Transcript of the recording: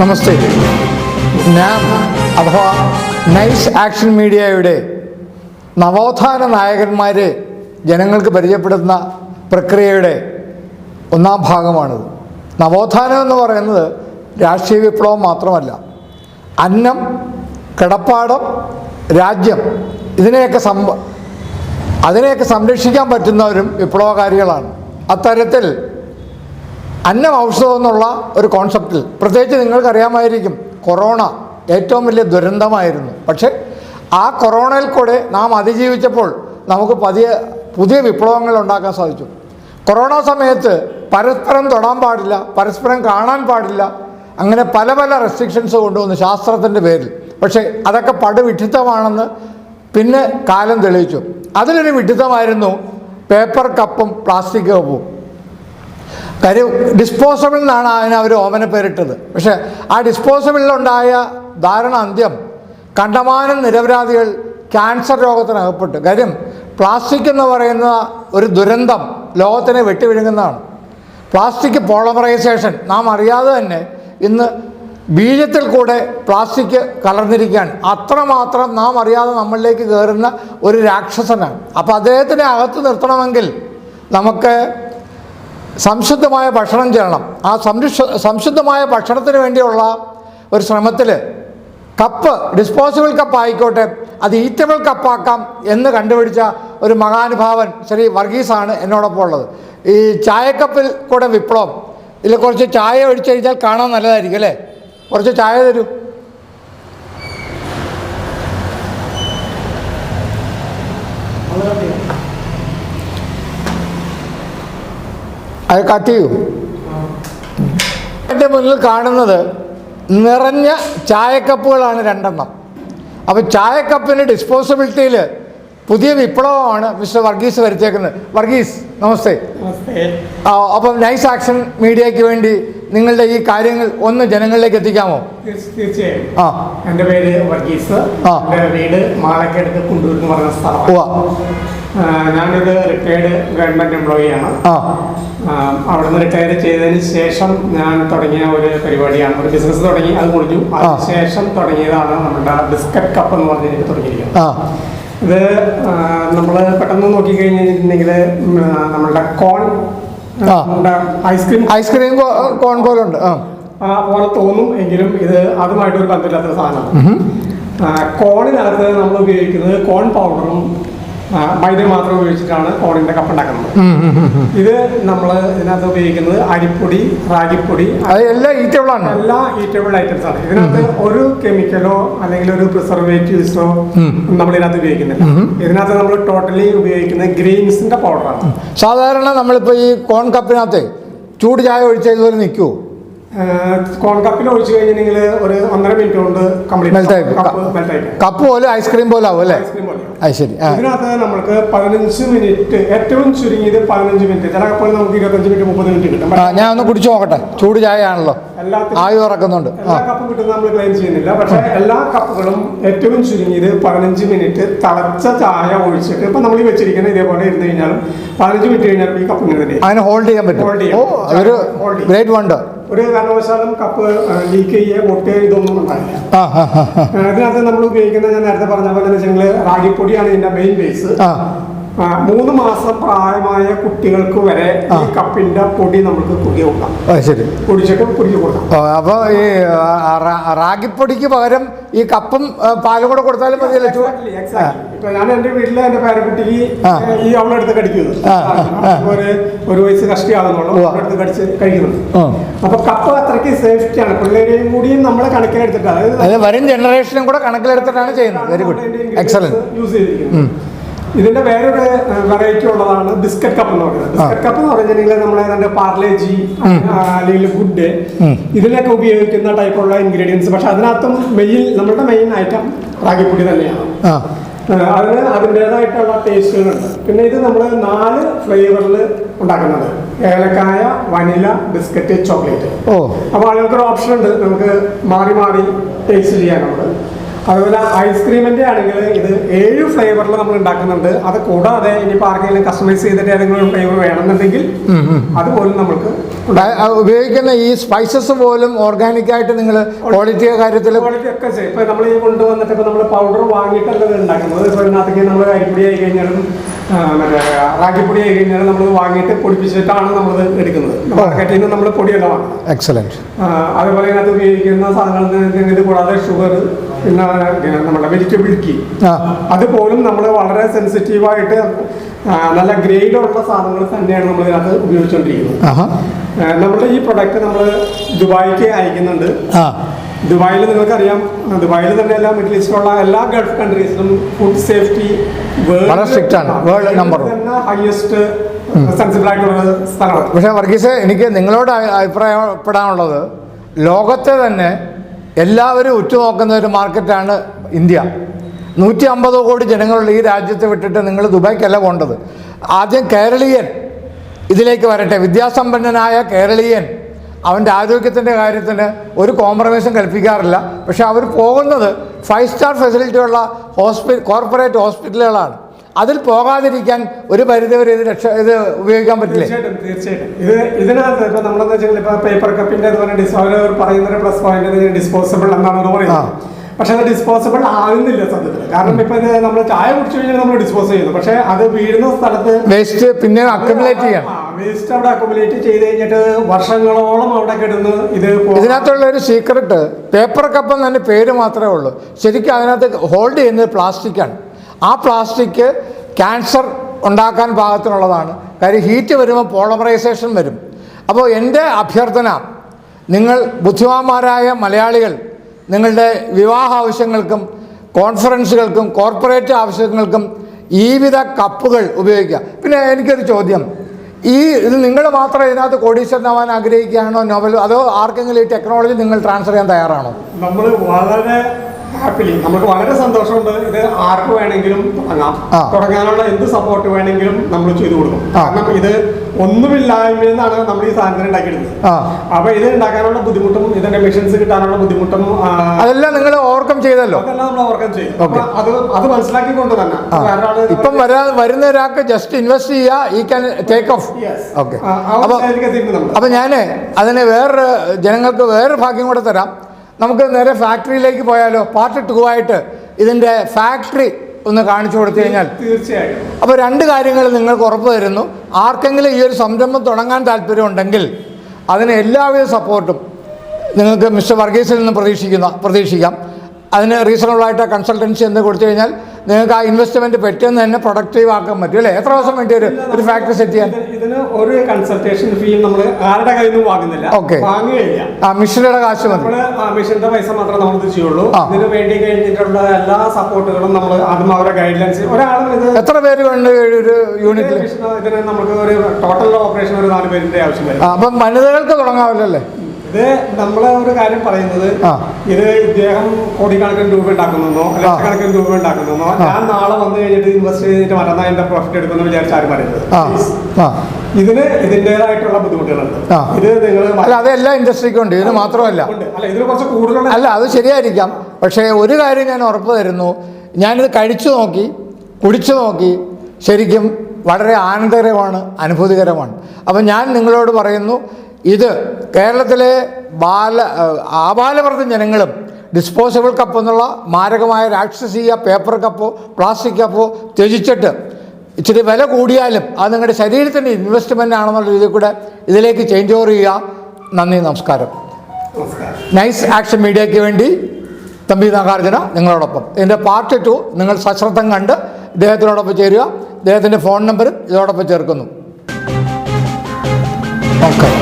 നമസ്തേ. ഞാൻ അഥവാ nice action മീഡിയയുടെ നവോത്ഥാന നായകന്മാരെ ജനങ്ങൾക്ക് പരിചയപ്പെടുത്തുന്ന പ്രക്രിയയുടെ ഒന്നാം ഭാഗമാണിത്. നവോത്ഥാനം എന്ന് പറയുന്നത് രാഷ്ട്രീയ വിപ്ലവം മാത്രമല്ല അന്നം കിടപ്പാടം രാജ്യം ഇതിനെയൊക്കെ സംഭ അതിനെയൊക്കെ സംരക്ഷിക്കാൻ പറ്റുന്നവരും വിപ്ലവകാരികളാണ്. അത്തരത്തിൽ അന്നം ഔഷധം എന്നുള്ള ഒരു കോൺസെപ്റ്റിൽ പ്രത്യേകിച്ച് നിങ്ങൾക്കറിയാമായിരിക്കും കൊറോണ ഏറ്റവും വലിയ ദുരന്തമായിരുന്നു. പക്ഷേ ആ കൊറോണയിൽ കൂടെ നാം അതിജീവിച്ചപ്പോൾ നമുക്ക് പതിയ പുതിയ വിപ്ലവങ്ങൾ ഉണ്ടാക്കാൻ സാധിച്ചു. കൊറോണ സമയത്ത് പരസ്പരം തൊടാൻ പാടില്ല പരസ്പരം കാണാൻ പാടില്ല അങ്ങനെ പല പല റെസ്ട്രിക്ഷൻസ് കൊണ്ടുവന്നു ശാസ്ത്രത്തിന്റെ പേരിൽ. പക്ഷേ അതൊക്കെ പടുവിഡിത്തമാണെന്ന് പിന്നെ കാലം തെളിയിച്ചു. അതിലൊരു വിഡിത്തമായിരുന്നു പേപ്പർ കപ്പും പ്ലാസ്റ്റിക് കപ്പും. കാര്യം ഡിസ്പോസബിൾ എന്നാണ് അതിന് അവർ ഓമന പേരിട്ടത്. പക്ഷേ ആ ഡിസ്പോസബിളിലുണ്ടായ ധാരണ അന്ത്യം കണ്ടമാനം നിരപരാധികൾ ക്യാൻസർ രോഗത്തിനകപ്പെട്ടു. കാര്യം പ്ലാസ്റ്റിക് എന്ന് പറയുന്ന ഒരു ദുരന്തം ലോകത്തിനെ വെട്ടിവിഴുങ്ങുന്നതാണ്. പ്ലാസ്റ്റിക് പോളമറൈസേഷൻ നാം അറിയാതെ തന്നെ ഇന്ന് ബീജത്തിൽ കൂടെ പ്ലാസ്റ്റിക് കലർന്നിരിക്കുകയാണ്. അത്രമാത്രം നാം അറിയാതെ നമ്മളിലേക്ക് കയറുന്ന ഒരു രാക്ഷസനാണ്. അപ്പോൾ അദ്ദേഹത്തിനെ അകത്ത് നിർത്തണമെങ്കിൽ നമുക്ക് സംശുദ്ധമായ ഭക്ഷണം ചെയ്യണം ആ സംരക്ഷ സംശുദ്ധമായ ഭക്ഷണത്തിന് വേണ്ടിയുള്ള ഒരു ശ്രമത്തിൽ കപ്പ് ഡിസ്പോസിബിൾ കപ്പ് ആയിക്കോട്ടെ അത് ഈറ്റബിൾ കപ്പാക്കാം എന്ന് കണ്ടുപിടിച്ച ഒരു മഹാനുഭാവൻ ശ്രീ വർഗീസാണ് എന്നോടൊപ്പം ഉള്ളത്. ഈ ചായക്കപ്പിൽ കൂടെ വിപ്ലവം. ഇതിൽ കുറച്ച് ചായ ഒഴിച്ചു കഴിഞ്ഞാൽ കാണാൻ നല്ലതായിരിക്കും അല്ലേ? കുറച്ച് ചായ തരൂ. അത് കട്ട് ചെയ്യൂ. എന്റെ മുന്നിൽ കാണുന്നത് നിറഞ്ഞ ചായക്കപ്പുകളാണ് രണ്ടെണ്ണം. അപ്പോൾ ചായക്കപ്പിന് ഡിസ്പോസിബിലിറ്റിയിൽ പുതിയ വിപ്ലവമാണ് മിസ്റ്റർ വർഗീസ് വരുത്തിയേക്കുന്നത്. വർഗീസ് നമസ്തേ. അപ്പം നൈസ് ആക്ഷൻ മീഡിയയ്ക്ക് വേണ്ടി നിങ്ങളുടെ ഈ കാര്യങ്ങൾ ഒന്ന് ജനങ്ങളിലേക്ക് എത്തിക്കാമോ? തീർച്ച- തീർച്ചയായും. ആ. എന്റെ പേര് വർഗീസ്. ആ. വീട് മാലക്കടുത്ത് കുണ്ടൂർ എന്ന് പറഞ്ഞ സ്ഥലമാണ്. ഞാനൊരു റിട്ടയർഡ് ഗവൺമെന്റ് എംപ്ലോയിയാണ് ആ. അവിടെ നിന്ന് റിട്ടയർ ചെയ്തതിന് ശേഷം ഞാൻ തുടങ്ങിയ ഒരു പരിപാടിയാണ്. ഒരു ബിസിനസ് തുടങ്ങി അത് മുറിഞ്ഞു അതിനുശേഷം തുടങ്ങിയതാണ് നമ്മുടെ ബിസ്ക്കറ്റ് കപ്പ് എന്ന് പറഞ്ഞ് തുടങ്ങിയിരിക്കുന്നത്. ഇത് നമ്മൾ പെട്ടെന്ന് നോക്കിക്കഴിഞ്ഞിട്ടുണ്ടെങ്കിൽ നമ്മളുടെ കോൺ ഐസ്ക്രീം ഐസ്ക്രീം കോൺ പോലുണ്ട് പോലെ തോന്നും എങ്കിലും ഇത് അതുമായിട്ട് ഒരു ബന്ധമില്ലാത്ത സാധനമാണ്. കോണിനകത്ത് നമ്മൾ ഉപയോഗിക്കുന്നത് കോൺ പൗഡറും ആ, മൈദയും മാത്രം ഉപയോഗിച്ചിട്ടാണ് ഓണിന്റെ കപ്പ് ഉണ്ടാക്കുന്നത്. ഇത് നമ്മൾ ഇതിനകത്ത് ഉപയോഗിക്കുന്നത് അരിപ്പൊടി റാഗിപ്പൊടി എല്ലാം ഈറ്റബിളാണ് എല്ലാ ഈറ്റബിൾ ഐറ്റംസ് ആണ്. ഇതിനകത്ത് ഒരു കെമിക്കലോ അല്ലെങ്കിൽ ഒരു പ്രിസർവേറ്റീവ്സോ നമ്മൾ ഇതിനകത്ത് ഉപയോഗിക്കുന്നില്ല. ഇതിനകത്ത് നമ്മൾ ടോട്ടലി ഉപയോഗിക്കുന്നത് ഗ്രെയിൻസിന്റെ പൗഡറാണ് സാധാരണ നമ്മളിപ്പോൾ ഈ കോൺ കപ്പിനകത്ത് ചൂട് ചായ ഒഴിച്ചതുപോലെ നിൽക്കുമോ കോൺ കപ്പിൽ ഒഴിച്ചു കഴിഞ്ഞിട്ടുണ്ടെങ്കിൽ ഒരു ഒന്നര മിനിറ്റ് കൊണ്ട് കംപ്ലീറ്റ് കപ്പ് പോലെ ഐസ്ക്രീം പോലെ ആവും അല്ലേ? അത് ശരി. ഇതിനകത്ത് നമ്മൾക്ക് പതിനഞ്ച് മിനിറ്റ് ഏറ്റവും ചുരുങ്ങിയത് പതിനഞ്ച് മിനിറ്റ് ചില കപ്പുകൾ നമുക്ക് ഇരുപത്തഞ്ച് മിനിറ്റ് മുപ്പത് മിനിറ്റ് കിട്ടും. ഞാൻ ഒന്ന് കുടിച്ചു നോക്കട്ടെ. ചൂട് ചായ ആണല്ലോ ആയു ഇറക്കുന്നുണ്ട് എല്ലാ കപ്പും കിട്ടുന്ന നമ്മൾ ക്ലെയിം ചെയ്യുന്നില്ല. പക്ഷേ എല്ലാ കപ്പുകളും ഏറ്റവും ചുരുങ്ങിയത് പതിനഞ്ച് മിനിറ്റ് തളച്ച ചായ ഒഴിച്ചിട്ട് ഇപ്പൊ നമ്മൾ ഈ വെച്ചിരിക്കുന്ന ഇതേപോലെ ഇരുന്ന് കഴിഞ്ഞാലും പതിനഞ്ച് മിനിറ്റ് കഴിഞ്ഞാലും ഈ കപ്പ് ഇങ്ങനെ അതിന് ഹോൾഡ് ചെയ്യാൻ പറ്റും. ഹോൾഡ് ചെയ്യാം. ഗ്രേറ്റ് വണ്ടർ ഒരു കാരണവശാലും കപ്പ് ലീക്ക് ചെയ്യുക പൊട്ടുക ഇതൊന്നും ഉണ്ടായില്ല. അതിനകത്ത് ഇതിനകത്ത് നമ്മൾ ഉപയോഗിക്കുന്ന ഞാൻ നേരത്തെ പറഞ്ഞ പോലെ വെച്ചെങ്കിൽ റാഗിപ്പൊടിയാണ് ഇതിന്റെ മെയിൻ ബേസ് മൂന്ന് മാസം പ്രായമായ കുട്ടികൾക്ക് വരെ ഈ കപ്പിന്റെ പൊടി നമുക്ക് കുടി കൊടുക്കാം. ശരി. കുടിച്ചിട്ട് കുടിച്ചു കൊടുക്കാം. അപ്പോൾ ഈ റാഗിപ്പൊടിക്ക് പകരം ഈ കപ്പും പാൽ കൂടെ കൊടുത്താലും മതി. ഇപ്പൊ ഞാൻ എന്റെ വീട്ടിലെ എന്റെ പേരക്കുട്ടിക്ക് ഈ അവളെടുത്ത് കടിക്കുന്നത്. ഒരു ഒരു വയസ്സ് കഷ്ടിയാകുന്നുള്ളൂ. അവളെടുത്ത് കടിച്ച് കഴിക്കുന്നു ആ. അപ്പൊ കപ്പ് അത്രയ്ക്ക് സേഫ്റ്റി ആണ് പിള്ളേരെയും കൂടിയും നമ്മൾ കണക്കിലെടുത്തിട്ടാണ്. വരും ജനറേഷനും കൂടെ കണക്കിലെടുത്തിട്ടാണ് ചെയ്യുന്നത്. വെരി ഗുഡ് എക്സലന്റ് യൂസ് ചെയ്തിരിക്കുന്നത്. ഇതിന്റെ വേറൊരു വെറൈറ്റി ഉള്ളതാണ് ബിസ്ക്കറ്റ് കപ്പ് എന്ന് പറയുന്നത്. ബിസ്ക്കറ്റ് കപ്പ് എന്ന് പറഞ്ഞിട്ടുണ്ടെങ്കിൽ നമ്മളെ ഏതാണ്ട് പാർലേജി അല്ലെങ്കിൽ ഗുഡ് ഡേ ഇതിലൊക്കെ ഉപയോഗിക്കുന്ന ടൈപ്പുള്ള ഇൻഗ്രീഡിയൻസ് പക്ഷെ അതിനകത്തും മെയിൻ നമ്മുടെ മെയിൻ ഐറ്റം റാഗിപ്പൊടി തന്നെയാണ്. അതിന് അതിന്റെതായിട്ടുള്ള ടേസ്റ്റുകളുണ്ട് പിന്നെ ഇത് നമ്മൾ നാല് ഫ്ലേവറിൽ ഉണ്ടാക്കുന്നത്. ഏലക്കായ വനില ബിസ്ക്കറ്റ് ചോക്ലേറ്റ്. അപ്പോൾ ആളുകൾക്കൊരു ഓപ്ഷൻ ഉണ്ട്. നമുക്ക് മാറി മാറി ടേസ്റ്റ് ചെയ്യാനുള്ളത്. അതുപോലെ ഐസ്ക്രീമിന്റെ ആണെങ്കിൽ ഇത് ഏഴ് ഫ്ലേവറിൽ നമ്മൾ ഉണ്ടാക്കുന്നുണ്ട്. അത് കൂടാതെ ഇനിയിപ്പോൾ ആർക്കെങ്കിലും കസ്റ്റമൈസ് ചെയ്തിട്ട് ഏതെങ്കിലും ഫ്ലേവർ വേണമെന്നുണ്ടെങ്കിൽ അതുപോലും നമുക്ക് ഉപയോഗിക്കുന്ന ഈ സ്പൈസസ് പോലും ഓർഗാനിക് ആയിട്ട് നിങ്ങൾ ക്വാളിറ്റി കാര്യത്തിൽ ക്വാളിറ്റി ഒക്കെ ചെയ്യും. ഇപ്പൊ നമ്മൾ ഈ കൊണ്ടുവന്നിട്ട് ഇപ്പൊ നമ്മൾ പൗഡർ വാങ്ങിയിട്ടല്ല ഉണ്ടാക്കുന്നത്. ഇപ്പൊ ഇതിനകത്തേക്ക് നമ്മൾ അരിപ്പൊടി ആയി കഴിഞ്ഞാലും മറ്റേ റാഗിപ്പൊടി ആയി കഴിഞ്ഞാൽ നമ്മൾ വാങ്ങിയിട്ട് പൊടിപ്പിച്ചിട്ടാണ് നമ്മൾ എടുക്കുന്നത്. മാർക്കറ്റിൽ നിന്ന് നമ്മൾ പൊടിയല്ല വാങ്ങുന്നത്. എക്സലന്റ് അതേപോലെ ഇതിനകത്ത് ഉപയോഗിക്കുന്ന സാധനങ്ങൾ ഇത് കൂടാതെ ഷുഗർ പിന്നെ നമ്മുടെ വെജിറ്റബിൾ കീ അതുപോലും നമ്മൾ വളരെ സെൻസിറ്റീവായിട്ട് നല്ല ഗ്രേഡുള്ള സാധനങ്ങൾ തന്നെയാണ് നമ്മൾ ഇതിനകത്ത് ഉപയോഗിച്ചുകൊണ്ടിരിക്കുന്നത് നമ്മുടെ ഈ പ്രൊഡക്റ്റ് നമ്മൾ ദുബായിക്ക് അയക്കുന്നുണ്ട്. ദുബായിൽ നിങ്ങൾക്കറിയാം ദുബായിൽ തന്നെ എല്ലാ മിഡിൽ ഈസ്റ്റിലുള്ള എല്ലാ ഗൾഫ് കൺട്രീസിലും ഫുഡ് സേഫ്റ്റി വളരെ സ്ട്രിക്റ്റ് ആണ്. World number. ഹയസ്റ്റ് സെൻസിബിൾ ആയിട്ടുള്ള സ്ഥലമാണ്. പക്ഷേ വർഗീസ് എനിക്ക് നിങ്ങളോട് അഭിപ്രായപ്പെടാനുള്ളത് ലോകത്തെ തന്നെ എല്ലാവരും ഉറ്റുനോക്കുന്ന ഒരു മാർക്കറ്റാണ് ഇന്ത്യ. നൂറ്റി അമ്പത് കോടി ജനങ്ങളുള്ള ഈ രാജ്യത്തെ വിട്ടിട്ട് നിങ്ങൾ ദുബായ്ക്കല്ല പോകേണ്ടത്. ആദ്യം കേരളീയൻ ഇതിലേക്ക് വരട്ടെ. വിദ്യാസമ്പന്നനായ കേരളീയൻ അവന്റെ ആരോഗ്യത്തിന്റെ കാര്യത്തിൽ ഒരു കോംപ്രമൈസും കൽപ്പിക്കാറില്ല. പക്ഷെ അവർ പോകുന്നത് ഫൈവ് സ്റ്റാർ ഫെസിലിറ്റിയുള്ള ഹോസ്പിറ്റൽ ഹോസ്പി കോർപ്പറേറ്റ് ഹോസ്പിറ്റലുകളാണ് അതിൽ പോകാതിരിക്കാൻ ഒരു പരിധിവരെ ഇത് രക്ഷ ഇത് ഉപയോഗിക്കാൻ പറ്റില്ല? തീർച്ചയായിട്ടും തീർച്ചയായിട്ടും. ഇത് ഇതിനകത്ത് ഇപ്പൊ നമ്മളെന്ന് വെച്ചാൽ ഇപ്പൊ പേപ്പർ കപ്പിന്റെ അതുപോലെ ഡിസ് അവർ പറയുന്ന ഒരു പ്ലസ് പോയിന്റ് ഡിസ്പോസിബിൾ എന്നാണ് പറയുന്നത്. പക്ഷെ അത് ഡിസ്പോസിബിൾ ആകുന്നില്ല സത്യത്തിൽ കാരണം ഇപ്പൊ നമ്മൾ ചായ കുടിച്ചു കഴിഞ്ഞാൽ നമ്മൾ ഡിസ്പോസ് ചെയ്യുന്നു. പക്ഷെ അത് വീഴുന്ന സ്ഥലത്ത് വേസ്റ്റ് പിന്നെ അക്യുമുലേറ്റ് ചെയ്യാൻ വേസ്റ്റ് അവിടെ അക്കുമുലേറ്റ് ചെയ്ത് കഴിഞ്ഞിട്ട് വർഷങ്ങളോളം അവിടെ കിടന്ന് ഇത് ഇതിനകത്തുള്ള ഒരു സീക്രട്ട് പേപ്പർ കപ്പ് തന്നെ പേര് മാത്രമേ ഉള്ളൂ. ശരിക്കും അതിനകത്ത് ഹോൾഡ് ചെയ്യുന്നത് പ്ലാസ്റ്റിക്കാണ് ആ പ്ലാസ്റ്റിക് ക്യാൻസർ ഉണ്ടാക്കാൻ പാകത്തിനുള്ളതാണ്. കാര്യം ഹീറ്റ് വരുമ്പോൾ പോളമറൈസേഷൻ വരും. അപ്പോൾ എന്റെ അഭ്യർത്ഥന നിങ്ങൾ ബുദ്ധിമാന്മാരായ മലയാളികൾ നിങ്ങളുടെ വിവാഹ ആവശ്യങ്ങൾക്കും കോൺഫറൻസുകൾക്കും കോർപ്പറേറ്റ് ആവശ്യങ്ങൾക്കും ഈ വിധ കപ്പുകൾ ഉപയോഗിക്കുക. പിന്നെ എനിക്കൊരു ചോദ്യം. ഈ ഇത് നിങ്ങൾ മാത്രം ഇതിനകത്ത് കോടീശ്വരനാവാൻ ആഗ്രഹിക്കുകയാണോ നോവൽ? അതോ ആർക്കെങ്കിലും ഈ ടെക്നോളജി നിങ്ങൾ ട്രാൻസ്ഫർ ചെയ്യാൻ തയ്യാറാണോ? നമ്മൾ വളരെ ഹാപ്പിലി. നമുക്ക് വളരെ സന്തോഷമുണ്ട്. ഇത് ആർക്ക് വേണമെങ്കിലും തുടങ്ങാം. തുടങ്ങാനുള്ള എന്ത് സപ്പോർട്ട് വേണമെങ്കിലും നമ്മൾ ചെയ്തു കൊടുക്കും. കാരണം ഇത് ഒന്നുമില്ലായ്മയെന്നാണ് നമ്മൾ ഈ സാധനത്തിന് ഉണ്ടാക്കിയിടുന്നത് അപ്പൊ ഇത് ഉണ്ടാക്കാനുള്ള ബുദ്ധിമുട്ടും ഇതിന്റെ മെഷീൻസ് കിട്ടാനുള്ള ബുദ്ധിമുട്ടും അതെല്ലാം നിങ്ങൾ ഓവർകം ചെയ്തല്ലോ. അപ്പൊ ആൾ ഇപ്പം വരാ വരുന്ന ഒരാൾക്ക് ജസ്റ്റ് ഇൻവെസ്റ്റ് ചെയ്യുക ഈ ക്യാൻ ടേക്ക് ഓഫ്. ഓക്കെ അപ്പൊ അപ്പോൾ. അപ്പം ഞാൻ അതിന് വേറൊരു ജനങ്ങൾക്ക് വേറൊരു ഭാഗ്യം കൂടെ തരാം. നമുക്ക് നേരെ ഫാക്ടറിയിലേക്ക് പോയാലോ? പാർട്ട് ടു ആയിട്ട് ഇതിന്റെ ഫാക്ടറി ഒന്ന് കാണിച്ചു കൊടുത്തു കഴിഞ്ഞാൽ. തീർച്ചയായിട്ടും അപ്പോൾ രണ്ട് കാര്യങ്ങൾ നിങ്ങൾക്ക് ഉറപ്പ് തരുന്നു. ആർക്കെങ്കിലും ഈ ഒരു സംരംഭം തുടങ്ങാൻ താല്പര്യമുണ്ടെങ്കിൽ അതിന് എല്ലാവിധ സപ്പോർട്ടും നിങ്ങൾക്ക് മിസ്റ്റർ വർഗീസിൽ നിന്ന് പ്രതീക്ഷിക്കുന്ന പ്രതീക്ഷിക്കാം. അതിന് റീസണബിൾ ആയിട്ട് കൺസൾട്ടൻസി എന്ന് കൊടുത്തു കഴിഞ്ഞാൽ നിങ്ങൾക്ക് ആ ഇൻവെസ്റ്റ്മെന്റ് പെട്ടെന്ന് തന്നെ പ്രൊഡക്റ്റീവ് ആക്കാൻ പറ്റും അല്ലേ? എത്ര ദിവസം വേണ്ടി ഒരു ഒരു ഫാക്ടറി സെറ്റ് ചെയ്യാൻ? ഇത് ഇതിന് ഒരു കൺസൾട്ടേഷൻ ഫീ നമ്മൾ ആരുടെ കയ്യിൽ നിന്നും വാങ്ങുന്നില്ല. ഓക്കെ ആ മിഷനുടെ കാശ് മതി. മിഷന്റെ പൈസ മാത്രമേ നമ്മൾ ചെയ്യുള്ളൂ. ഇതിന് വേണ്ടി കഴിഞ്ഞിട്ടുള്ള എല്ലാ സപ്പോർട്ടുകളും നമ്മൾ ആദ്യം അവരുടെ ഗൈഡ് ലൈൻസ് ഒരാളും എത്ര പേര് വേണ്ട ഒരു യൂണിറ്റ് ഇതിന് നമുക്ക് ഒരു ടോട്ടൽ ഓപ്പറേഷൻ ഒരു നാല് പേരിന്റെ ആവശ്യം വരും. അപ്പം വനിതകൾക്ക് തുടങ്ങാമല്ലോ അല്ലേ? ഇത് നമ്മളെ ഒരു കാര്യം പറയുന്നത്. ഇത് ഇദ്ദേഹം കോടിക്കണക്കിന് രൂപ ഉണ്ടാക്കുന്നോ ലക്ഷക്കണക്കിന് രൂപ ഉണ്ടാക്കുന്നോ ഞാൻ നാളെ വന്നു കഴിഞ്ഞിട്ട് ഇൻവെസ്റ്റ് ചെയ്തിട്ട് മറ്റന്നാ എന്റെ പ്രോഫിറ്റ് എടുക്കുന്നു വിചാരിച്ച ആരും പറയുന്നത് ഇതിന് ഇതിന്റേതായിട്ടുള്ള ബുദ്ധിമുട്ടുകളുണ്ട്. ഇത് നിങ്ങൾ അല്ല അത് എല്ലാ ഇൻഡസ്ട്രിക്കും ഉണ്ട്. ഇതിന് മാത്രമല്ല. ഇതിന് കുറച്ച് കൂടുതലുള്ള അല്ല അത് ശരിയായിരിക്കാം. പക്ഷേ ഒരു കാര്യം ഞാൻ ഉറപ്പ് തരുന്നു. ഞാനിത് കഴിച്ചു നോക്കി കുടിച്ചു നോക്കി ശരിക്കും വളരെ ആനന്ദകരമാണ് അനുഭൂതികരമാണ്. അപ്പം ഞാൻ നിങ്ങളോട് പറയുന്നു ഇത് കേരളത്തിലെ ബാല ആബാലവർഗ ജനങ്ങളും ഡിസ്പോസിബിൾ കപ്പ് എന്നുള്ള മാരകമായ രാക്ഷസീയ പേപ്പർ കപ്പോ പ്ലാസ്റ്റിക് കപ്പോ ത്യജിച്ചിട്ട് ഇച്ചിരി വില കൂടിയാലും അത് നിങ്ങളുടെ ശരീരത്തിന്റെ ഇൻവെസ്റ്റ്മെന്റ് ആണെന്നുള്ള രീതിയിൽ കൂടെ ഇതിലേക്ക് ചേഞ്ച് ഓവർ ചെയ്യുക. നന്ദി നമസ്കാരം. നമസ്കാരം. നൈസ് ആക്ഷൻ മീഡിയയ്ക്ക് വേണ്ടി തമ്പി നാഗാർജുന നിങ്ങളോടൊപ്പം. ഇതിന്റെ പാർട്ട് ടു നിങ്ങൾ സശ്രദ്ധം കണ്ട് ഇദ്ദേഹത്തിനോടൊപ്പം ചേരുക. ഇദ്ദേഹത്തിന്റെ ഫോൺ നമ്പറും ഇതോടൊപ്പം ചേർക്കുന്നു. ഓക്കെ.